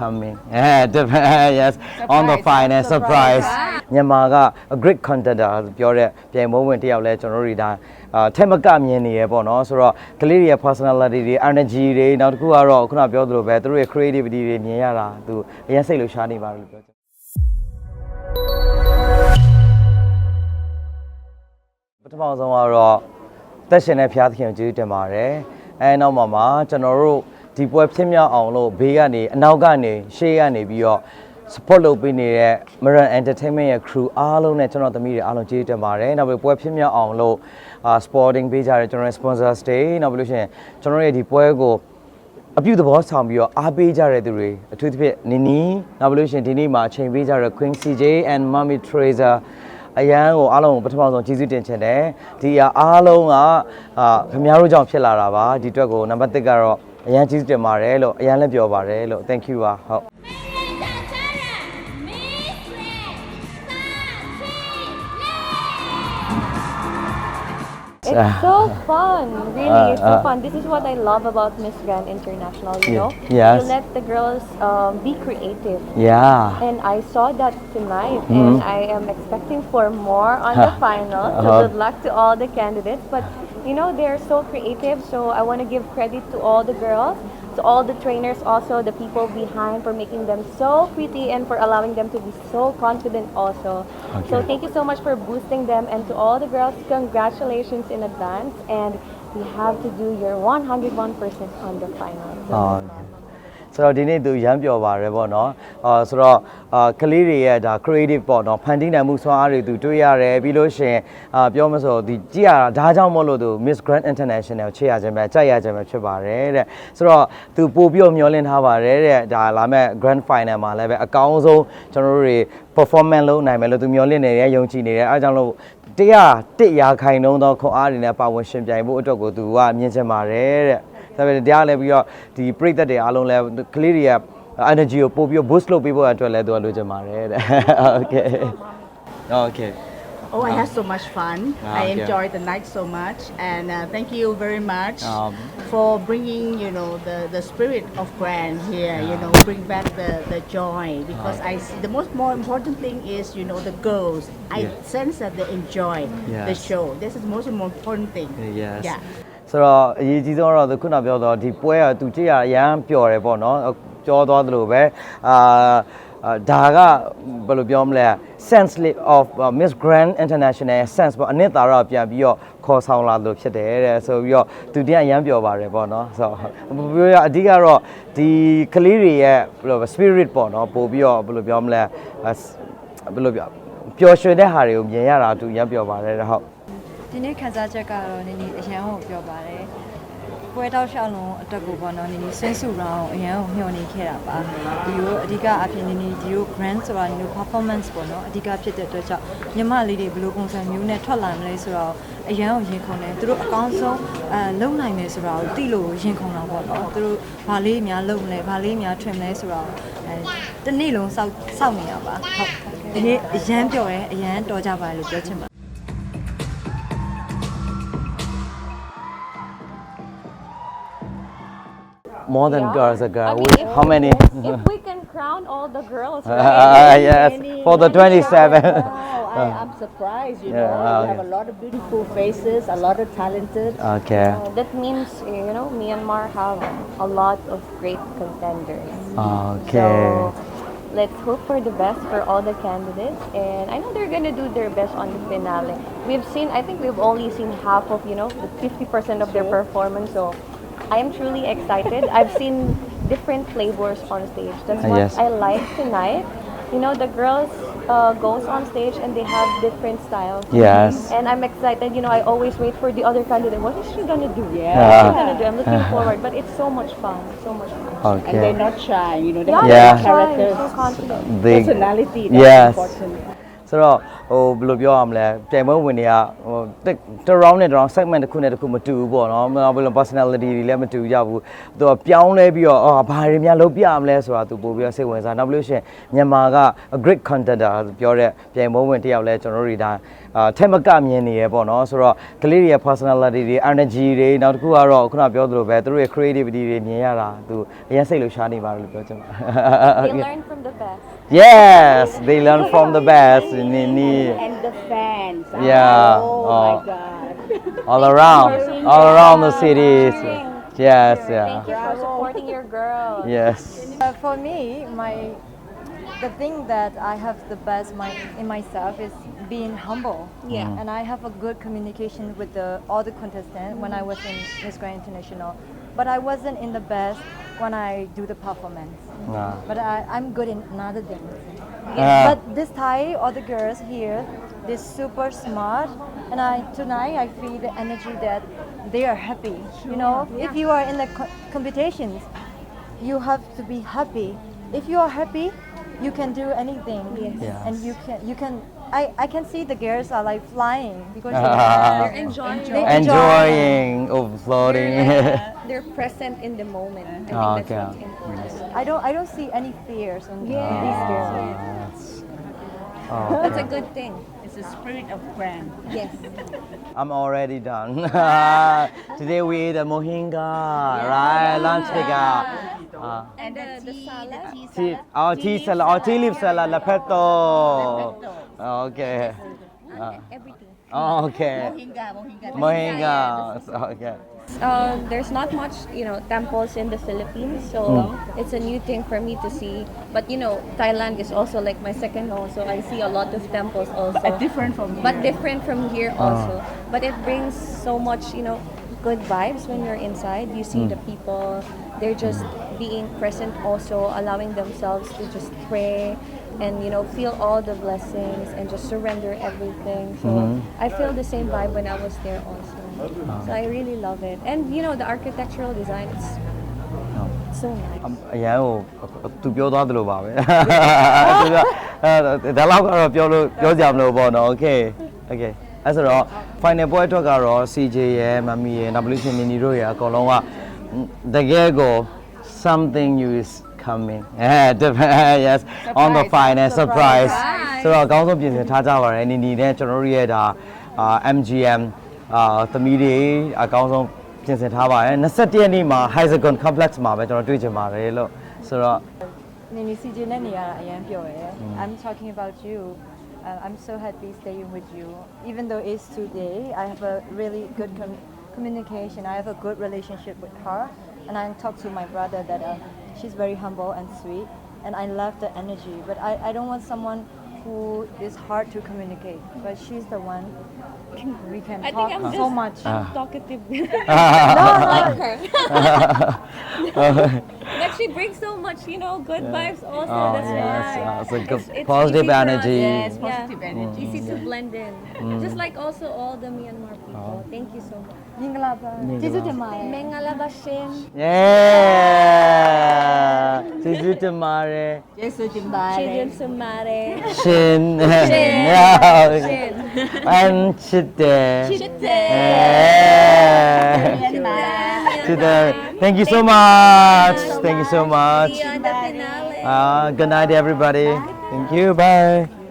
coming yeah definitely, yes on the final surprise မြန်မာက a great contender ပြောတဲ့ပြိုင်ပွဲဝင်တစ်ယောက်လဲကျွန်တော်တို့တွေဒါအာထက်မကမြင်နေရပေါ့နော်ဆိုတော့ကလေးတွေရဲ့ personality တွေ energy တွေနောက်တစ်ခုကတော့ခုနပြောသလိုပဲသူတို့ရဲ့ creativity တွေမြင်ရတာသူအရင်စိတ်လှရှားနေပါလို့ပြောချင်ပထမဆုံးကတော့တက်ရှင်တဲ့ဖျားသခင်ကိုကျေးဇူးတင်ပါတယ်အဲနောက်မှာမှာကျွန်တော်တို့ ဒီပွဲဖြစ်မြောက်အောင်လို့ဘေးကနေအနောက်ကနေရှေ့ကနေပြီးတော့ support လုပ်ပေးနေတဲ့ Maran Entertainment ရဲ့ crew အားလုံးနဲ့ကျွန်တော်သမီးတွေအားလုံးကျေးဇူးတင်ပါတယ်နောက်ပြီးပွဲဖြစ်မြောက်အောင်လို့အာ sporting ပေးကြတဲ့ကျွန်တော်ရဲ့ sponsors တွေနောက်ပြီးလို့ရှိရင်ကျွန်တော်ရဲ့ဒီပွဲကိုအပြုသဘောဆောင်ပြီးတော့အားပေးကြတဲ့သူတွေအထူးသဖြင့်နီနီနောက်ပြီးလို့ရှိရင်ဒီနေ့မှာအချိန်ပေးကြတဲ့ Queen CJ and Mommy Teresa အရန်ကိုအားလုံးကိုပထမဆုံးကျေးဇူးတင်ချင်တယ်ဒီအရာအားလုံးကအာခင်ဗျားတို့ကြောင့်ဖြစ်လာတာပါဒီအတွက်ကိုနံပါတ်1ကတော့ အရန်ကျေးဇူးတင်ပါတယ်လို့အရန်လည်းပြောပါတယ်လို့ thank you ပါဟုတ် It's Ah. so fun, really. Ah, it's so ah. fun. This is what I love about Miss Grand International. You Yeah. know, Yes. you let the girls um, be creative. yeah And I saw that tonight, Mhm. and I am expecting for more on the final. So Uh-huh. good luck to all the candidates. But you know, they're so creative. So I want to give credit to all the girls, to all the trainers, also the people behind for making them so pretty and for allowing them to be so confident. Also, so thank you so much for boosting them. And to all the girls, congratulations in advance. And you have to do your 101% on the final. So, အာ ဆိုတော့ဒီနေ့သူရမ်းပျော်ပါတယ်ပေါ့နော်အာဆိုတော့အာကလေးတွေရဲ့ဒါ creative ပေါ့နော်ဖန်တီးနိုင်မှုစွမ်းအားတွေသူတွေ့ရတယ်ပြီးလို့ရှိရင်အာပြောမဆိုဒီကြည့်ရတာဒါကြောင့်မို့လို့သူ Miss Grand International ကိုချေရခြင်းပဲကြိုက်ရခြင်းပဲဖြစ်ပါတယ်တဲ့ဆိုတော့သူပို့ပြီးတော့မျှော်လင့်ထားပါတယ်တဲ့ဒါလာမဲ့ Grand Final မှာလည်းပဲအကောင်းဆုံးကျွန်တော်တို့တွေ performance လုပ်နိုင်မယ်လို့သူမျှော်လင့်နေတယ်ယုံကြည်နေတယ်အဲဒါကြောင့်လို့တရားတစ်ရာခိုင်နှုန်းသောခွန်အားတွေနဲ့ပါဝင်ရှင်ပြိုင်ဖို့အတွက်ကိုသူကမြင်ချင်ပါတယ်တဲ့ ဒါပေမဲ့တရားလည်းပြီးတော့ဒီပြိသက်တွေအားလုံးလည်းကလေးတွေက energy ကိုပို့ပြီးတော့ boost လုပ်ပေးဖို့အတွက်လည်းသူကလိုချင်ပါတယ်တဲ့ okay okay Oh, I had so much fun. Ah, I okay. enjoyed the night so much, and uh, thank you very much Um, for bringing, you know, the, the spirit of Grand here. You know, bring back the, the joy because I see the most more important thing is, you know, the girls. I Yeah. sense that they enjoy the Yes. show. This is the most important thing. yes Yeah. ဆိုတော့အရေးကြီးဆုံးတော့သူခုနပြောတော့ဒီပွဲကသူကြည့်ရအရန်ပျော်တယ်ပေါ့နော်ကြောသွားသလိုပဲအာအာဒါကဘယ်လိုပြောမလဲ sense of uh, Miss Grand International sense ပေါ့အနှစ်သာရပြန်ပြီးတော့ခေါ်ဆောင်လာလို့ဖြစ်တယ်တဲ့ဆိုပြီးတော့သူတရားရမ်းပျော်ပါတယ်ပေါ့နော်ဆိုတော့ပြောရအဓိကတော့ဒီကလေးတွေရဲ့ဘယ်လို spirit ပေါ့နော်ပို့ပြီးတော့ဘယ်လိုပြောမလဲအာဘယ်လိုပြောပျော်ရွှင်တဲ့ဟာတွေကိုမြင်ရတာသူရမ်းပျော်ပါတယ်တဲ့ဟုတ် ဒီနေ့ခန်းစားချက်ကတော့နေနေအရန်ကိုပြောပါတယ်ပွဲတောက်လျှောက်လုံးအတွက်ကိုပေါ့နော်နေနေဆင်းစုရောင်းအရန်ကိုမျှော်နေခဲ့တာပါဒီလိုအဓိကအဖြစ်နေနေဒီလို grand ဆိုတာဒီလို performance ပေါ့နော်အဓိကဖြစ်တဲ့အတွက်ကြောင့်ညီမလေးတွေဘယ်လိုပုံစံမျိုးနဲ့ထွက်လာမလဲဆိုတော့အရန်ကိုရင်ခုန်တယ်သူတို့အကောင်းဆုံးအဲလုံနိုင်မယ်ဆိုတော့တိလို့ရင်ခုန်တာပေါ့နော်သူတို့ဘာလေးများလုံမလဲဘာလေးများထွင်မလဲဆိုတော့အဲတနေ့လုံးစောက်စောက်နေတာပါဟုတ်ဒီနေ့အရန်ပြော်ရဲအရန်တော်ကြပါတယ်လို့ပြောချင်ပါ more than Yeah. girls a girl I mean, We- if how we- many If we can crown all the girls, Ah, right? yes, for the 27. Wow, I, I'm surprised, you Yeah, know. we have a lot of beautiful faces, a lot of talented. okay. Uh, that means, you know, Myanmar have a lot of great contenders. Okay. So let's hope for the best for all the candidates, and I know they're gonna do their best on the finale. We've seen, I think we've only seen half of, you know, the 50% of their performance. So I am truly excited. I've seen different flavors on stage. That's Ah, what yes. I like tonight. You know, the girls uh, goes on stage and they have different styles. Yes. And I'm excited. You know, I always wait for the other candidate. What is she gonna do? Yeah. What is she gonna do? I'm looking forward. But it's so much fun. So much fun. Okay. And they're not shy, you know, they Yeah, have Yeah. their characters, so confident. They- personality. That's Yes. important. ဆိုတော့ဟိုဘယ်လိုပြောရမလဲပြိုင်ပွဲဝင်တွေကဟိုတစ်တစ် round နဲ့တစ် round segment တစ်ခုနဲ့တစ်ခုမတူဘူးပေါ့နော်ဘယ်လို personality တွေလည်းမတူကြဘူးသူကပြောင်းလဲပြီးတော့အော်ဘာတွေများလုပ်ပြရမလဲဆိုတာသူပို့ပြီးတော့စိတ်ဝင်စားနောက်ပြီးလို့ရှိရင်မြန်မာက a great contender ပြောတဲ့ပြိုင်ပွဲဝင်တစ်ယောက်လဲကျွန်တော်တို့တွေဒါအာထက်မကမြင်နေရပေါ့နော်ဆိုတော့ကလေးတွေရဲ့ personality တွေ energy တွေနောက်တစ်ခုကတော့ခုနပြောသလိုပဲသူတို့ရဲ့ creativity တွေမြင်ရတာသူအရင်စိတ်လှရှားနေပါလို့ပြောချင်ပါ They learn from the best. Yes, they learn from the best. Ni, ni, And the fans. Yeah. Oh, Oh. my God. all around, all around the cities. Yes, Thank yeah. you for supporting your girl. Yes. Uh, for me, my the thing that I have the best my, in myself is being humble. Yeah. And I have a good communication with the all the contestants when I was in Miss Grand International, but I wasn't in the best when I do the performance. Ah. But I, I'm good in another things. Ah. But this Thai, all the girls here, they're super smart, and I tonight I feel the energy that they are happy. You know, if you are in the co- competitions, you have to be happy. If you are happy, you can do anything. Yes. Yes. And you can you can. I, I can see the girls are like flying because Ah. They're they enjoying. They it. Enjoying of floating. They're present in the moment. I think Ah, that's okay. what's important. I don't I don't see any fears on Yeah. on these girls. Oh, That's a okay. good thing. It's the spirit of grand. Yes. I'm already done. Today we eat a mohinga, right? Lunch pickup. Ah. And the, the salad. Tea, oh, tea salad, oh, tea leaf salad, lapetto. Okay. Ah. Everything. Oh, okay. Mohinga, mohinga. Mohinga. Okay. Uh, there's not much, you know, temples in the Philippines, so hmm. it's a new thing for me to see. But you know, Thailand is also like my second home, so I see a lot of temples also. But different from here. but different from here also. Ah. But it brings so much, you know, good vibes when you're inside. You see hmm. the people, they're just hmm. being present also, allowing themselves to just pray and you know feel all the blessings and just surrender everything. So mm-hmm. I feel the same vibe when I was there also. So I really love it. And you know the architectural design it's so nice. အရန်ကိုသူပြောသွားသလိုပါပဲသူကအဲဒါလောက်ကတော့ပြောလို့ပြောကြမလို့ပေါ့နော် Okay Okay အဲ့ဆိုတော့ final ပွဲအတွက်ကတော့ CJ ရဲ့မမီရဲ့နောက်ပြီးလို့ရှိရင်နီနီတို့ရဲ့အကုန်လုံးကတကယ်ကို something new is coming အဲ yes on the final surprise ဆိုတော့အကောင်းဆုံးပြင်ဆင်ထားကြပါရယ်နီနီနဲ့ကျွန်တော်တို့ရဲ့ဒါအာ MGM အာသမီးတွေအကောင်းဆုံးပြင်ဆင်ထားပါတယ်21ရက်နေ့မှာ Hexagon Complex မှာပဲကျွန်တော်တွေ့ချင်ပါတယ်လို့ဆိုတော့ Nini CJ နဲ့နေရတာအရင်ပြောရဲ I'm talking about you uh, I'm so happy staying with you even though it's today I have a really good com- communication I have a good relationship with her and I talk to my brother that uh, she's very humble and sweet and I love the energy but I, I don't want someone who is hard to communicate but she's the one we can I talk think I'm so just much I'm talkative. no, no, like her. she brings so much, you know, good yeah. vibes also. Oh, that's why. Uh, so it's, it's positive energy. Yes, positive yeah. energy. Easy to blend in. Mm. Just like also all the Myanmar people. Oh. Thank you so much. Yeah. Shin. Shin. Shin. And Chite. Chite. To the, thank you so much. Thank you so much. See you on the finale. Uh, good night, everybody. Thank you. Bye.